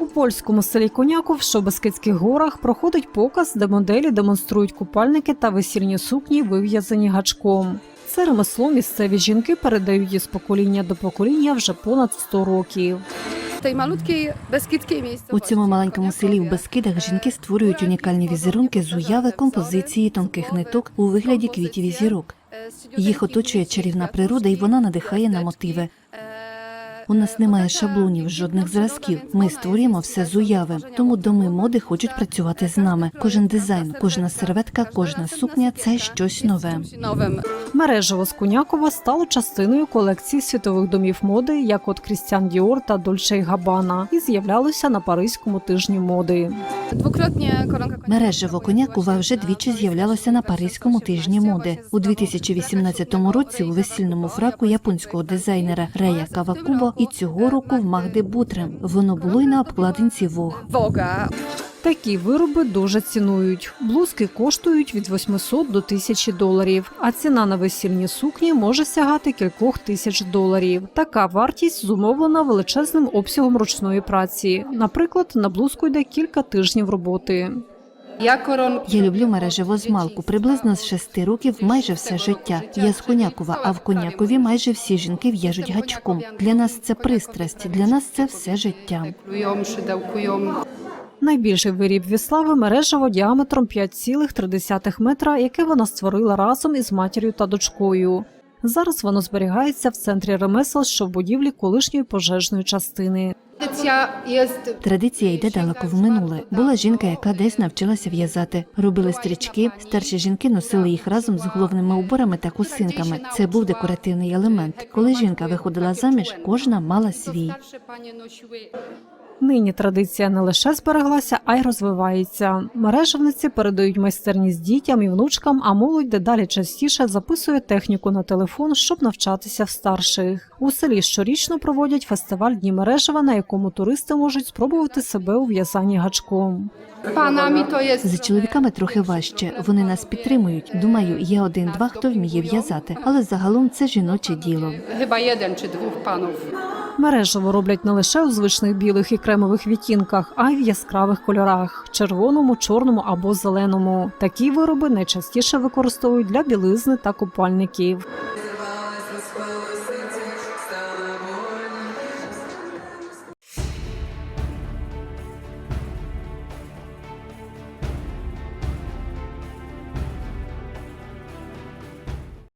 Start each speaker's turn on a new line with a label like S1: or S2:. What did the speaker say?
S1: У польському селі Коняков, що в Бескидських горах, проходить показ, де моделі демонструють купальники та весільні сукні, вив'язані гачком. Це ремесло місцеві жінки передають із покоління до покоління вже понад 100 років.
S2: Tej malutkiej beskidzkiej miejscowości.
S3: У цьому маленькому селі в Бескидах жінки створюють унікальні візерунки з уяви композиції тонких ниток у вигляді квітів і зірок. Їх оточує чарівна природа, і вона надихає на мотиви. У нас немає шаблонів, жодних зразків. Ми створюємо все з уяви. Тому доми моди хочуть працювати з нами. Кожен дизайн, кожна серветка, кожна сукня це щось нове.
S1: З Конякова стало частиною колекції світових домів моди, як от Крістіан Діор та Дольче Габана, і з'являлося на Паризькому тижні моди.
S2: Dwukrotnie koronka konia.
S3: Мережево конякова вже двічі з'являлося на Паризькому тижні моди у 2018 році у весільному фраку японського дизайнера Рея Кавакубо і цього року в Магди Бутрем. Воно було й на обкладинці Вог.
S1: Такі вироби дуже цінують. Блузки коштують від 800 до 1000 доларів, а ціна на весільні сукні може сягати кількох тисяч доларів. Така вартість зумовлена величезним обсягом ручної праці. Наприклад, на блузку йде кілька тижнів роботи.
S3: Я люблю мережево змалку приблизно з шести років, майже все життя. Я з Конякова, а в Конякові майже всі жінки в'яжуть гачком. Для нас це пристрасть, для нас це все життя.
S1: Найбільший виріб Віслави мережево діаметром 5,3 метра, яке вона створила разом із матір'ю та дочкою. Зараз воно зберігається в центрі ремесел, що в будівлі колишньої пожежної частини.
S3: Традиція йде далеко в минуле. Була жінка, яка десь навчилася в'язати. Робили стрічки. Старші жінки носили їх разом з головними уборами та косинками. Це був декоративний елемент. Коли жінка виходила заміж, кожна мала свій.
S1: Нині традиція не лише збереглася, а й розвивається. Мережевниці передають майстерність дітям і внучкам, а молодь дедалі частіше записує техніку на телефон, щоб навчатися в старших. У селі щорічно проводять фестиваль Дні мережева, на якому туристи можуть спробувати себе у в'язанні гачком.
S2: panami to jest
S3: З чоловіками трохи важче. Вони нас підтримують. Думаю, є один-два, хто вміє в'язати, але загалом це жіноче діло.
S2: chyba jeden czy dwóch panów.
S1: Мережево роблять не лише у звичних білих і кремових відтінках, а й в яскравих кольорах червоному, чорному або зеленому. Такі вироби найчастіше використовують для білизни та купальників.